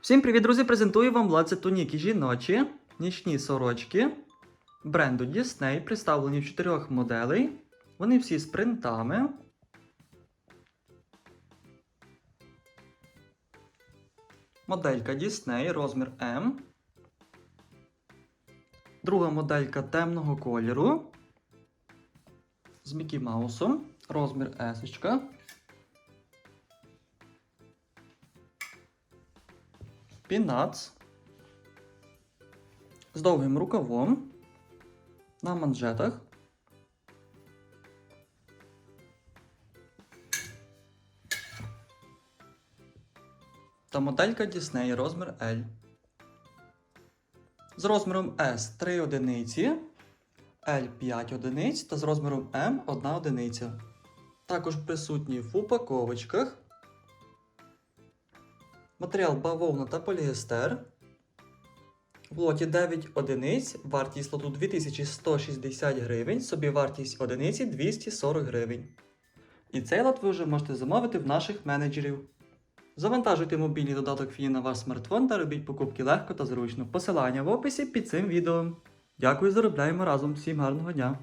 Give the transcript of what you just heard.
Всім привіт, друзі! Презентую вам лацетуніки жіночі, нічні сорочки бренду Disney, представлені в чотирьох моделей. Вони всі з принтами. Моделька Disney, розмір М. Друга моделька темного кольору. З Мікі Маусом, розмір S. Пінац з довгим рукавом на манжетах. Та моделька Disney розмір L. З розміром S 3 одиниці, L 5 одиниць та з розміром M 1 одиниця. Також присутні в упаковочках. Матеріал бавовна та поліестер. В лоті 9 одиниць, вартість лоту 2160 гривень, собівартість одиниці 240 гривень. І цей лот ви вже можете замовити в наших менеджерів. Завантажуйте мобільний додаток Фі на ваш смартфон та робіть покупки легко та зручно. Посилання в описі під цим відео. Дякую, заробляємо разом. Всім гарного дня!